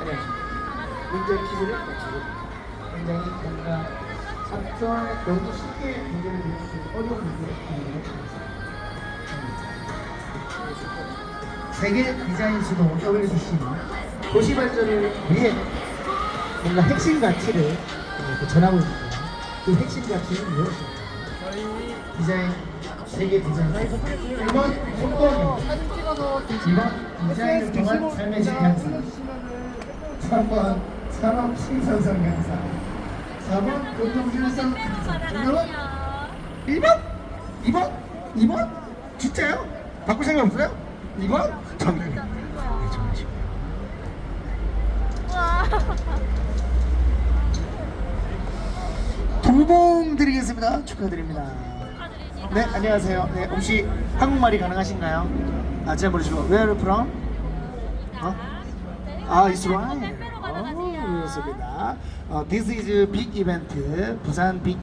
안녕하십니까. 문제 퀴즈를 마치고 굉장히 뭔가 앞서 너무 쉽게 문제를 드릴 수 있는 어려운 문제를 드리는 니다 세계 디자인 수도 WCC 도시 발전을 위해 뭔가 핵심 가치를 전하고 있는데 그 핵심 가치는 무엇입니까? 디자인 세계 디자인 1번 속도입니다 2번 디자인을 통한 삶의 질 향상 3번 산업 생산성 향상 4번 교통질서 정답은 1번? 2번? 2번? 진짜요? 바꿀 생각 없어요? 2번? 정답입니다 네, 정말 쉽네요 두봉 드리겠습니다 축하드립니다 네 안녕하세요 네 혹시 한국말이 가능하신가요? 아 제가 모르시고 Where from? 어? 아 이스 어, 그렇습니다 어, This is big event 부산 빅